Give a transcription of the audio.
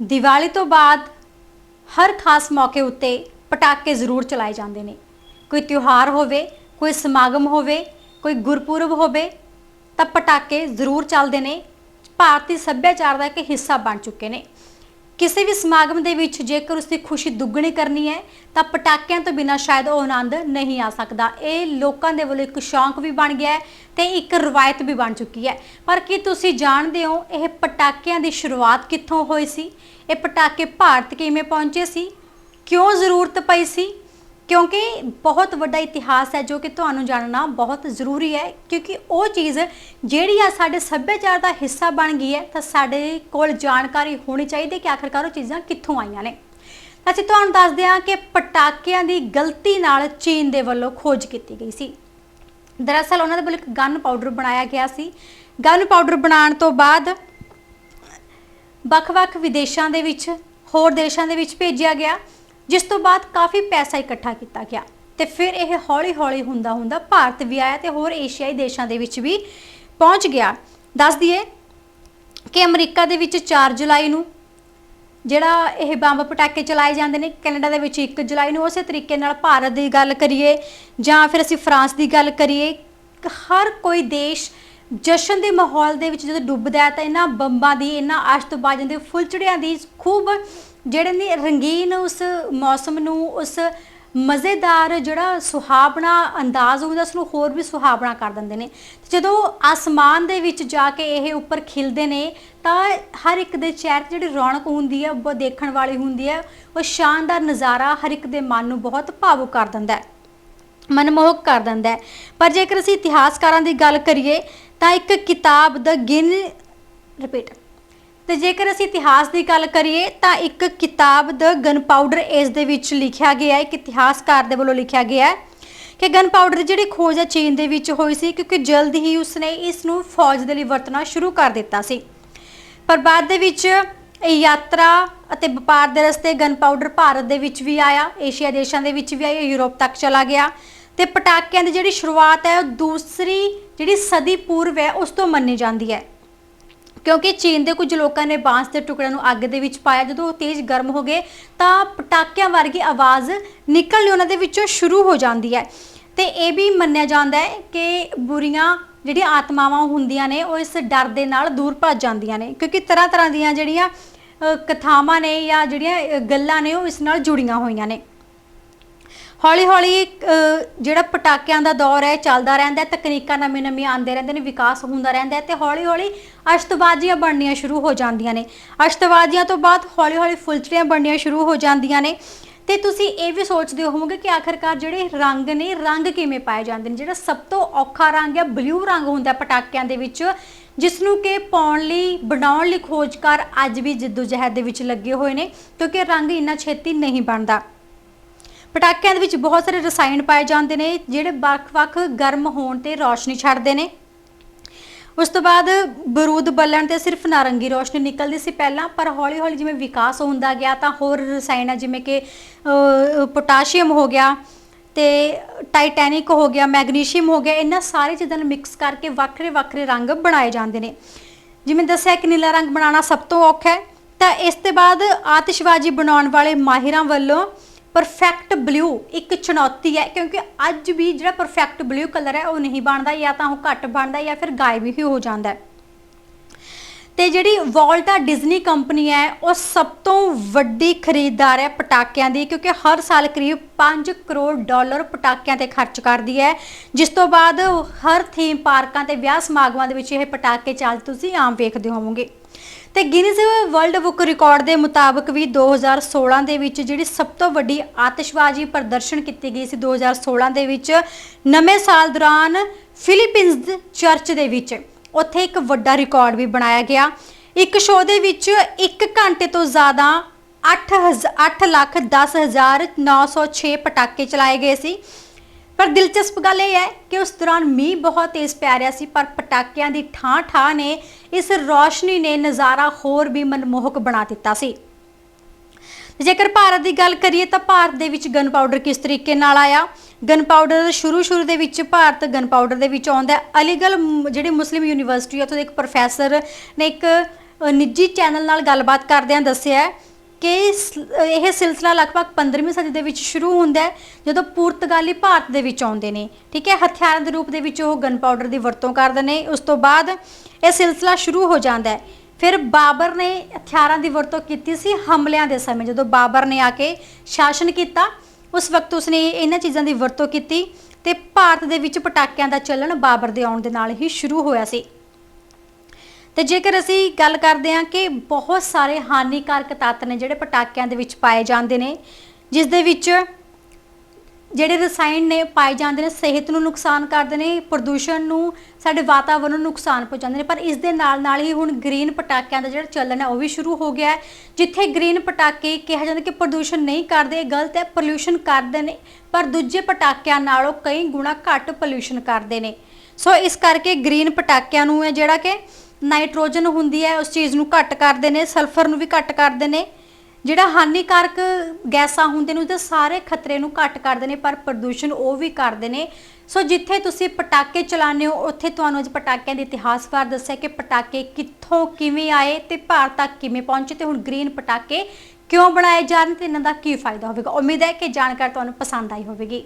ਦੀਵਾਲੀ ਤੋਂ ਬਾਅਦ ਹਰ ਖਾਸ ਮੌਕੇ ਉੱਤੇ ਪਟਾਕੇ ਜ਼ਰੂਰ ਚਲਾਏ ਜਾਂਦੇ ਨੇ। ਕੋਈ ਤਿਉਹਾਰ ਹੋਵੇ, ਕੋਈ ਸਮਾਗਮ ਹੋਵੇ, ਕੋਈ ਗੁਰਪੁਰਬ ਹੋਵੇ, ਤਾਂ ਪਟਾਕੇ ਜ਼ਰੂਰ ਚੱਲਦੇ ਨੇ। ਭਾਰਤੀ ਸੱਭਿਆਚਾਰ ਦਾ ਇੱਕ ਹਿੱਸਾ ਬਣ ਚੁੱਕੇ ਨੇ। ਕਿਸੇ ਵੀ ਸਮਾਗਮ ਦੇ ਵਿੱਚ ਜੇਕਰ ਉਸ ਦੀ ਖੁਸ਼ੀ ਦੁੱਗਣੀ ਕਰਨੀ ਹੈ, ਤਾਂ ਪਟਾਕਿਆਂ ਤੋਂ ਬਿਨਾਂ ਸ਼ਾਇਦ ਉਹ ਆਨੰਦ ਨਹੀਂ ਆ ਸਕਦਾ। ਇਹ ਲੋਕਾਂ ਦੇ ਵੱਲੋਂ ਇੱਕ ਸ਼ੌਂਕ ਵੀ ਬਣ ਗਿਆ ਹੈ ਤੇ ਇੱਕ ਰਵਾਇਤ ਵੀ ਬਣ ਚੁੱਕੀ ਹੈ। ਪਰ ਕੀ ਤੁਸੀਂ ਜਾਣਦੇ ਹੋ ਇਹ ਪਟਾਕਿਆਂ ਦੀ ਸ਼ੁਰੂਆਤ ਕਿੱਥੋਂ ਹੋਈ ਸੀ? ਇਹ ਪਟਾਕੇ ਭਾਰਤ ਕਿਵੇਂ ਪਹੁੰਚੇ ਸੀ? ਕਿਉਂ ਜ਼ਰੂਰਤ ਪਈ ਸੀ? ਕਿਉਂਕਿ ਬਹੁਤ ਵੱਡਾ ਇਤਿਹਾਸ ਹੈ ਜੋ ਕਿ ਤੁਹਾਨੂੰ ਜਾਣਨਾ ਬਹੁਤ ਜ਼ਰੂਰੀ ਹੈ, ਕਿਉਂਕਿ ਉਹ ਚੀਜ਼ ਜਿਹੜੀ ਆ ਸਾਡੇ ਸੱਭਿਆਚਾਰ ਦਾ ਹਿੱਸਾ ਬਣ ਗਈ ਹੈ, ਤਾਂ ਸਾਡੇ ਕੋਲ ਜਾਣਕਾਰੀ ਹੋਣੀ ਚਾਹੀਦੀ ਹੈ ਕਿ ਆਖਰਕਾਰ ਉਹ ਚੀਜ਼ਾਂ ਕਿੱਥੋਂ ਆਈਆਂ ਨੇ। ਅਸੀਂ ਤੁਹਾਨੂੰ ਦੱਸਦੇ ਹਾਂ ਕਿ ਪਟਾਕਿਆਂ ਦੀ ਗਲਤੀ ਨਾਲ ਚੀਨ ਦੇ ਵੱਲੋਂ ਖੋਜ ਕੀਤੀ ਗਈ ਸੀ। ਦਰਅਸਲ ਉਹਨਾਂ ਦੇ ਵੱਲੋਂ ਇੱਕ ਗਨ ਪਾਊਡਰ ਬਣਾਇਆ ਗਿਆ ਸੀ। ਗਨ ਪਾਊਡਰ ਬਣਾਉਣ ਤੋਂ ਬਾਅਦ ਵੱਖ-ਵੱਖ ਵਿਦੇਸ਼ਾਂ ਦੇ ਵਿੱਚ, ਹੋਰ ਦੇਸ਼ਾਂ ਦੇ ਵਿੱਚ ਭੇਜਿਆ ਗਿਆ। ਜਿਸ ਤੋਂ ਬਾਅਦ ਕਾਫੀ ਪੈਸਾ ਇਕੱਠਾ ਕੀਤਾ ਗਿਆ ਤੇ ਫਿਰ ਇਹ ਹੌਲੀ-ਹੌਲੀ ਹੁੰਦਾ ਹੁੰਦਾ ਭਾਰਤ ਵੀ ਆਇਆ ਤੇ ਹੋਰ ਏਸ਼ੀਆਈ ਦੇਸ਼ਾਂ ਦੇ ਵਿੱਚ ਵੀ ਪਹੁੰਚ ਗਿਆ। ਦੱਸ ਦਈਏ ਕਿ ਅਮਰੀਕਾ ਦੇ ਵਿੱਚ 4 ਜੁਲਾਈ ਨੂੰ ਜਿਹੜਾ ਇਹ ਬੰਬ ਪਟਾਕੇ ਚਲਾਏ ਜਾਂਦੇ ਨੇ, ਕੈਨੇਡਾ ਦੇ ਵਿੱਚ 1 ਜੁਲਾਈ ਨੂੰ ਉਸੇ ਤਰੀਕੇ ਨਾਲ ਭਾਰਤ ਦੀ ਗੱਲ ਕਰੀਏ ਜਾਂ ਫਿਰ ਅਸੀਂ ਫਰਾਂਸ ਦੀ ਗੱਲ ਕਰੀਏ ਹਰ ਕੋਈ ਦੇਸ਼ ਜਸ਼ਨ ਦੇ ਮਾਹੌਲ ਦੇ ਵਿੱਚ ਜਦੋਂ ਡੁੱਬਦਾ ਹੈ ਤਾਂ ਇਹਨਾਂ ਬੰਬਾਂ ਦੀ, ਇਹਨਾਂ ਆਸ਼ਤਬਾਜ਼ਾਂ ਦੇ ਫੁੱਲਚੜਿਆਂ ਦੀ ਖੂਬ ਜਿਹੜੇ ਨੇ ਰੰਗੀਨ ਉਸ ਮੌਸਮ ਨੂੰ, ਉਸ ਮਜ਼ੇਦਾਰ ਜਿਹੜਾ ਸੁਹਾਵਣਾ ਅੰਦਾਜ਼ ਹੁੰਦਾ ਉਸ ਨੂੰ ਹੋਰ ਵੀ ਸੁਹਾਵਣਾ ਕਰ ਦਿੰਦੇ ਨੇ। ਜਦੋਂ ਆਸਮਾਨ ਦੇ ਵਿੱਚ ਜਾ ਕੇ ਇਹ ਉੱਪਰ ਖਿਲਦੇ ਨੇ, ਤਾਂ ਹਰ ਇੱਕ ਦੇ ਚਿਹਰੇ ਤੇ ਜਿਹੜੀ ਰੌਣਕ ਹੁੰਦੀ ਹੈ, ਉਹ ਦੇਖਣ ਵਾਲੀ ਹੁੰਦੀ ਹੈ। ਉਹ ਸ਼ਾਨਦਾਰ ਨਜ਼ਾਰਾ ਹਰ ਇੱਕ ਦੇ ਮਨ ਨੂੰ ਬਹੁਤ ਭਾਵੁਕ ਕਰ ਦਿੰਦਾ ਹੈ। ਮਨਮੋਹਕ ਕਰ ਦਿੰਦਾ ਹੈ। ਪਰ ਜੇਕਰ ਅਸੀਂ ਇਤਿਹਾਸਕਾਰਾਂ ਦੀ ਗੱਲ ਕਰੀਏ, ਤਾਂ ਇੱਕ ਕਿਤਾਬ ਦਾ ਗਿਨ ਰਿਪੀਟ ਤੇ ਜੇਕਰ ਅਸੀਂ ਇਤਿਹਾਸ ਦੀ ਗੱਲ ਕਰੀਏ, ਤਾਂ ਇੱਕ ਕਿਤਾਬ ਦਾ ਗਨ ਪਾਊਡਰ ਇਸ ਦੇ ਵਿੱਚ ਲਿਖਿਆ ਗਿਆ ਹੈ, ਇੱਕ ਇਤਿਹਾਸਕਾਰ ਦੇ ਵੱਲੋਂ ਲਿਖਿਆ ਗਿਆ ਹੈ ਕਿ ਗਨ ਪਾਊਡਰ ਜਿਹੜੀ ਖੋਜ ਹੈ ਚੀਨ ਦੇ ਵਿੱਚ ਹੋਈ ਸੀ, ਕਿਉਂਕਿ ਜਲਦ ਹੀ ਉਸਨੇ ਇਸ ਨੂੰ ਫੌਜ ਦੇ ਲਈ ਵਰਤਣਾ ਸ਼ੁਰੂ ਕਰ ਦਿੱਤਾ ਸੀ। ਪਰ ਬਾਅਦ ਦੇ ਵਿੱਚ ਇਹ ਯਾਤਰਾ ਅਤੇ ਵਪਾਰ ਦੇ ਰਸਤੇ ਗਨ ਪਾਊਡਰ ਭਾਰਤ ਦੇ ਵਿੱਚ ਵੀ ਆਇਆ, ਏਸ਼ੀਆ ਦੇਸ਼ਾਂ ਦੇ ਵਿੱਚ ਵੀ ਆਇਆ, ਯੂਰਪ ਤੱਕ ਚਲਾ ਗਿਆ। ਤੇ ਪਟਾਕਿਆਂ ਦੀ ਜਿਹੜੀ ਸ਼ੁਰੂਆਤ ਹੈ, ਉਹ ਦੂਸਰੀ ਜਿਹੜੀ ਸਦੀ ਪੂਰਵ ਹੈ, ਉਸ ਤੋਂ ਮੰਨੀ ਜਾਂਦੀ ਹੈ। ਕਿਉਂਕਿ ਚੀਨ ਦੇ ਕੁਝ ਲੋਕਾਂ ਨੇ ਬਾਂਸ ਦੇ ਟੁਕੜਿਆਂ ਨੂੰ ਅੱਗ ਦੇ ਵਿੱਚ ਪਾਇਆ। ਜਦੋਂ ਉਹ ਤੇਜ਼ ਗਰਮ ਹੋ ਗਏ, ਤਾਂ ਪਟਾਕਿਆਂ ਵਰਗੀ ਆਵਾਜ਼ ਨਿਕਲਣੀ ਉਹਨਾਂ ਦੇ ਵਿੱਚੋਂ ਸ਼ੁਰੂ ਹੋ ਜਾਂਦੀ ਹੈ। ਤੇ ਇਹ ਵੀ ਮੰਨਿਆ ਜਾਂਦਾ ਹੈ ਕਿ ਬੁਰੀਆਂ ਜਿਹੜੀਆਂ ਆਤਮਾਵਾਂ ਹੁੰਦੀਆਂ ਨੇ, ਉਹ ਇਸ ਡਰ ਦੇ ਨਾਲ ਦੂਰ ਭੱਜ ਜਾਂਦੀਆਂ ਨੇ। ਕਿਉਂਕਿ ਤਰ੍ਹਾਂ ਤਰ੍ਹਾਂ ਦੀਆਂ ਜਿਹੜੀਆਂ ਕਥਾਵਾਂ ਨੇ ਜਾਂ ਜਿਹੜੀਆਂ ਗੱਲਾਂ ਨੇ, ਉਹ ਇਸ ਨਾਲ ਜੁੜੀਆਂ ਹੋਈਆਂ ਨੇ। ਹੌਲੀ ਹੌਲੀ ਜਿਹੜਾ ਪਟਾਕਿਆਂ ਦਾ ਦੌਰ ਹੈ ਚੱਲਦਾ ਰਹਿੰਦਾ ਹੈ, ਤਕਨੀਕਾਂ ਨਵੀਆਂ ਨਵੀਆਂ ਆਉਂਦੇ ਰਹਿੰਦੇ ਨੇ, ਵਿਕਾਸ ਹੁੰਦਾ ਰਹਿੰਦਾ ਹੈ ਤੇ ਹੌਲੀ ਹੌਲੀ ਅਸ਼ਤਬਾਜ਼ੀਆਂ ਬਣਨੀਆਂ ਸ਼ੁਰੂ ਹੋ ਜਾਂਦੀਆਂ ਨੇ। ਅਸ਼ਤਬਾਜ਼ੀਆਂ ਤੋਂ ਬਾਅਦ ਹੌਲੀ ਹੌਲੀ ਫੁਲਚੜੀਆਂ ਬਣਨੀਆਂ ਸ਼ੁਰੂ ਹੋ ਜਾਂਦੀਆਂ ਨੇ। ਤੇ ਤੁਸੀਂ ਇਹ ਵੀ ਸੋਚਦੇ ਹੋਵੋਗੇ ਕਿ ਆਖਰਕਾਰ ਜਿਹੜੇ ਰੰਗ ਨੇ, ਰੰਗ ਕਿਵੇਂ ਪਾਏ ਜਾਂਦੇ ਨੇ? ਜਿਹੜਾ ਸਭ ਤੋਂ ਔਖਾ ਰੰਗ ਹੈ ਬਲੂ ਰੰਗ ਹੁੰਦਾ ਪਟਾਕਿਆਂ ਦੇ ਵਿੱਚ ਜਿਸ ਨੂੰ ਕਿ ਪਾਉਣ ਲਈ, ਬਣਾਉਣ ਲਈ ਖੋਜਕਾਰ ਅੱਜ ਵੀ ਜਿੱਦੋਜਹਿਦ ਦੇ ਵਿੱਚ ਲੱਗੇ ਹੋਏ ਨੇ, ਕਿਉਂਕਿ ਰੰਗ ਇੰਨਾ ਛੇਤੀ ਨਹੀਂ ਬਣਦਾ। ਪਟਾਕਿਆਂ ਦੇ ਵਿੱਚ ਬਹੁਤ ਸਾਰੇ ਰਸਾਇਣ ਪਾਏ ਜਾਂਦੇ ਨੇ, ਜਿਹੜੇ ਵੱਖ-ਵੱਖ ਗਰਮ ਹੋਣ ਤੇ ਰੌਸ਼ਨੀ ਛੱਡਦੇ ਨੇ। ਉਸ ਤੋਂ ਬਾਅਦ ਬਰੂਦ ਬਲਣ ਤੇ ਸਿਰਫ ਨਾਰੰਗੀ ਰੋਸ਼ਨੀ ਨਿਕਲਦੀ ਸੀ ਪਹਿਲਾਂ, ਪਰ ਹੌਲੀ-ਹੌਲੀ ਜਿਵੇਂ ਵਿਕਾਸ ਹੁੰਦਾ ਗਿਆ ਤਾਂ ਹੋਰ ਰਸਾਇਣ ਜਿਵੇਂ ਕਿ ਪੋਟਾਸ਼ੀਅਮ ਹੋ ਗਿਆ ਤੇ ਟਾਈਟੈਨਿਕ ਹੋ ਗਿਆ, ਮੈਗਨੀਸ਼ੀਅਮ ਹੋ ਗਿਆ, ਇਹਨਾਂ ਸਾਰੇ ਚੀਜ਼ਾਂ ਨੂੰ ਮਿਕਸ ਕਰਕੇ ਵੱਖਰੇ-ਵੱਖਰੇ ਰੰਗ ਬਣਾਏ ਜਾਂਦੇ ਨੇ। ਜਿਵੇਂ ਦੱਸਿਆ ਕਿ ਨੀਲਾ ਰੰਗ ਬਣਾਉਣਾ ਸਭ ਤੋਂ ਔਖਾ ਹੈ, ਤਾਂ ਇਸ ਤੋਂ ਬਾਅਦ ਆਤਿਸ਼ਬਾਜ਼ੀ ਬਣਾਉਣ ਵਾਲੇ ਮਾਹਿਰਾਂ ਵੱਲੋਂ ਪਰਫੈਕਟ ਬਲੂ ਇੱਕ ਚੁਣੌਤੀ ਹੈ, ਕਿਉਂਕਿ ਅੱਜ ਵੀ ਜਿਹੜਾ ਪਰਫੈਕਟ ਬਲੂ ਕਲਰ ਹੈ, ਉਹ ਨਹੀਂ ਬਣਦਾ, ਜਾਂ ਤਾਂ ਉਹ ਘੱਟ ਬਣਦਾ, ਜਾਂ ਫਿਰ ਗਾਇਬ ਹੀ ਹੋ ਜਾਂਦਾ ਹੈ। ਤੇ ਜਿਹੜੀ ਵਾਲਟਾ ਡਿਜ਼ਨੀ ਕੰਪਨੀ ਹੈ, ਉਹ ਸਭ ਤੋਂ ਵੱਡੀ ਖਰੀਦਦਾਰ ਹੈ ਪਟਾਕਿਆਂ ਦੀ, ਕਿਉਂਕਿ ਹਰ ਸਾਲ ਕਰੀਬ 5 ਕਰੋੜ ਡਾਲਰ ਪਟਾਕਿਆਂ ਤੇ ਖਰਚ ਕਰਦੀ ਹੈ। ਜਿਸ ਤੋਂ ਬਾਅਦ ਹਰ ਥੀਮ ਪਾਰਕਾਂ ਤੇ ਵਿਆਹ ਸਮਾਗਮਾਂ ਦੇ ਵਿੱਚ ਇਹ ਪਟਾਕੇ ਚੱਲ ਤੁਸੀਂ ਆਮ ਵੇਖਦੇ ਹੋਵੋਗੇ। ਤੇ ਗਿਨੀਜ਼ ਵਰਲਡ ਬੁੱਕ ਰਿਕਾਰਡ ਦੇ ਮੁਤਾਬਕ ਵੀ 2016 ਦੇ ਵਿੱਚ ਜਿਹੜੀ ਸਭ ਤੋਂ ਵੱਡੀ ਆਤਿਸ਼ਬਾਜ਼ੀ ਪ੍ਰਦਰਸ਼ਨ ਕੀਤੀ ਗਈ ਸੀ 2016 ਦੇ ਵਿੱਚ, ਨਵੇਂ ਸਾਲ ਦੌਰਾਨ ਫਿਲੀਪੀਨਜ਼ ਚਰਚ ਦੇ ਵਿੱਚ। ਉੱਥੇ ਇੱਕ ਵੱਡਾ ਰਿਕਾਰਡ ਵੀ ਬਣਾਇਆ ਗਿਆ। ਇੱਕ ਸ਼ੋਅ ਦੇ ਵਿੱਚ 1 ਘੰਟੇ ਤੋਂ ਜ਼ਿਆਦਾ 8 8 ਲੱਖ 10 ਹਜ਼ਾਰ 906 ਪਟਾਕੇ ਚਲਾਏ ਗਏ ਸੀ। ਪਰ ਦਿਲਚਸਪ ਗੱਲ ਇਹ ਹੈ ਕਿ ਉਸ ਦੌਰਾਨ ਮੀਂਹ ਬਹੁਤ ਤੇਜ਼ ਪੈ ਰਿਹਾ ਸੀ, ਪਰ ਪਟਾਕਿਆਂ ਦੀ ਠਾਂ ਠਾਂ ਨੇ ਇਸ ਰੌਸ਼ਨੀ ਨੇ ਨਜ਼ਾਰਾ ਹੋਰ ਵੀ ਮਨਮੋਹਕ ਬਣਾ ਦਿੱਤਾ ਸੀ। ਜੇਕਰ ਭਾਰਤ ਦੀ ਗੱਲ ਕਰੀਏ ਤਾਂ ਭਾਰਤ ਦੇ ਵਿੱਚ ਗਨ ਪਾਊਡਰ ਕਿਸ ਤਰੀਕੇ ਨਾਲ ਆਇਆ? ਗਨ ਪਾਊਡਰ ਸ਼ੁਰੂ ਸ਼ੁਰੂ ਦੇ ਵਿੱਚ ਭਾਰਤ ਗਨ ਪਾਊਡਰ ਦੇ ਵਿੱਚ ਆਉਂਦਾ ਹੈ। ਅਲੀਗੜ੍ਹ ਜਿਹੜੀ ਮੁਸਲਿਮ ਯੂਨੀਵਰਸਿਟੀ ਹੈ, ਉੱਥੇ ਦੇ ਇੱਕ ਪ੍ਰੋਫੈਸਰ ਨੇ ਇੱਕ ਨਿੱਜੀ ਚੈਨਲ ਨਾਲ ਗੱਲਬਾਤ ਕਰਦਿਆਂ ਦੱਸਿਆ ਕਿ ਇਹ ਸਿਲਸਿਲਾ ਲਗਭਗ 15ਵੀਂ ਸਦੀ ਦੇ ਵਿੱਚ ਸ਼ੁਰੂ ਹੁੰਦਾ ਹੈ, ਜਦੋਂ ਪੁਰਤਗਾਲੀ ਭਾਰਤ ਦੇ ਵਿੱਚ ਆਉਂਦੇ ਨੇ। ਠੀਕ ਹੈ, ਹਥਿਆਰਾਂ ਦੇ ਰੂਪ ਦੇ ਵਿੱਚ ਉਹ ਗਨ ਪਾਊਡਰ ਦੀ ਵਰਤੋਂ ਕਰਦੇ ਨੇ। ਉਸ ਤੋਂ ਬਾਅਦ ਇਹ ਸਿਲਸਿਲਾ ਸ਼ੁਰੂ ਹੋ ਜਾਂਦਾ ਹੈ। ਫਿਰ ਬਾਬਰ ਨੇ ਹਥਿਆਰਾਂ ਦੀ ਵਰਤੋਂ ਕੀਤੀ ਸੀ ਹਮਲਿਆਂ ਦੇ ਸਮੇਂ, ਜਦੋਂ ਬਾਬਰ ਨੇ ਆ ਕੇ ਸ਼ਾਸਨ ਕੀਤਾ, ਉਸ ਵਕਤ ਉਸਨੇ ਇਹਨਾਂ ਚੀਜ਼ਾਂ ਦੀ ਵਰਤੋਂ ਕੀਤੀ ਤੇ ਭਾਰਤ ਦੇ ਵਿੱਚ ਪਟਾਕਿਆਂ ਦਾ ਚੱਲਣ ਬਾਬਰ ਦੇ ਆਉਣ ਦੇ ਨਾਲ ਹੀ ਸ਼ੁਰੂ ਹੋਇਆ ਸੀ। ਤੇ ਜੇਕਰ ਅਸੀਂ ਗੱਲ ਕਰਦੇ ਹਾਂ ਕਿ ਬਹੁਤ ਸਾਰੇ ਹਾਨੀਕਾਰਕ ਤੱਤ ਨੇ ਜਿਹੜੇ ਪਟਾਕਿਆਂ ਦੇ ਵਿੱਚ ਪਾਏ ਜਾਂਦੇ ਨੇ, ਜਿਸ ਦੇ ਵਿੱਚ ਜਿਹੜੇ ਰਸਾਇਣ ਨੇ ਪਾਏ ਜਾਂਦੇ ਨੇ, ਸਿਹਤ ਨੂੰ ਨੁਕਸਾਨ ਕਰਦੇ ਨੇ, ਪ੍ਰਦੂਸ਼ਣ ਨੂੰ, ਸਾਡੇ ਵਾਤਾਵਰਣ ਨੂੰ ਨੁਕਸਾਨ ਪਹੁੰਚਾਉਂਦੇ ਨੇ, ਪਰ ਇਸ ਦੇ ਨਾਲ ਨਾਲ ਹੀ ਹੁਣ ਗ੍ਰੀਨ ਪਟਾਕਿਆਂ ਦਾ ਜਿਹੜਾ ਚੱਲਣ ਹੈ, ਉਹ ਵੀ ਸ਼ੁਰੂ ਹੋ ਗਿਆ ਹੈ, ਜਿੱਥੇ ਗ੍ਰੀਨ ਪਟਾਕੇ ਕਿਹਾ ਜਾਂਦਾ ਕਿ ਪ੍ਰਦੂਸ਼ਣ ਨਹੀਂ ਕਰਦੇ, ਇਹ ਗਲਤ ਹੈ ਪੋਲਿਊਸ਼ਨ ਕਰਦੇ ਨੇ, ਪਰ ਦੂਜੇ ਪਟਾਕਿਆਂ ਨਾਲੋਂ ਕਈ ਗੁਣਾ ਘੱਟ ਪੋਲਿਊਸ਼ਨ ਕਰਦੇ ਨੇ। ਸੋ ਇਸ ਕਰਕੇ ਗ੍ਰੀਨ ਪਟਾਕਿਆਂ ਨੂੰ ਹੈ ਜਿਹੜਾ ਕਿ ਨਾਈਟ੍ਰੋਜਨ ਹੁੰਦੀ ਹੈ, ਉਸ ਚੀਜ਼ ਨੂੰ ਘੱਟ ਕਰਦੇ ਨੇ, ਸਲਫਰ ਨੂੰ ਵੀ ਘੱਟ ਕਰਦੇ ਨੇ ਜਿਹੜਾ ਹਾਨੀਕਾਰਕ ਗੈਸਾਂ ਹੁੰਦੇ ਨੇ, ਉਹਦੇ ਸਾਰੇ ਖਤਰੇ ਨੂੰ ਘੱਟ ਕਰਦੇ ਨੇ, ਪਰ ਪ੍ਰਦੂਸ਼ਣ ਉਹ ਵੀ ਕਰਦੇ ਨੇ। ਸੋ ਜਿੱਥੇ ਤੁਸੀਂ ਪਟਾਕੇ ਚਲਾਉਂਦੇ ਹੋ, ਉੱਥੇ ਤੁਹਾਨੂੰ ਅੱਜ ਪਟਾਕਿਆਂ ਦੇ ਇਤਿਹਾਸ ਬਾਰੇ ਦੱਸਿਆ ਕਿ ਪਟਾਕੇ ਕਿੱਥੋਂ ਕਿਵੇਂ ਆਏ ਤੇ ਭਾਰਤ ਤੱਕ ਕਿਵੇਂ ਪਹੁੰਚੇ ਤੇ ਹੁਣ ਗ੍ਰੀਨ ਪਟਾਕੇ ਕਿਉਂ ਬਣਾਏ ਜਾਣ ਤੇ ਇਹਨਾਂ ਦਾ ਕੀ ਫਾਇਦਾ ਹੋਵੇਗਾ? ਉਮੀਦ ਹੈ ਕਿ ਜਾਣਕਾਰੀ ਤੁਹਾਨੂੰ ਪਸੰਦ ਆਈ ਹੋਵੇਗੀ।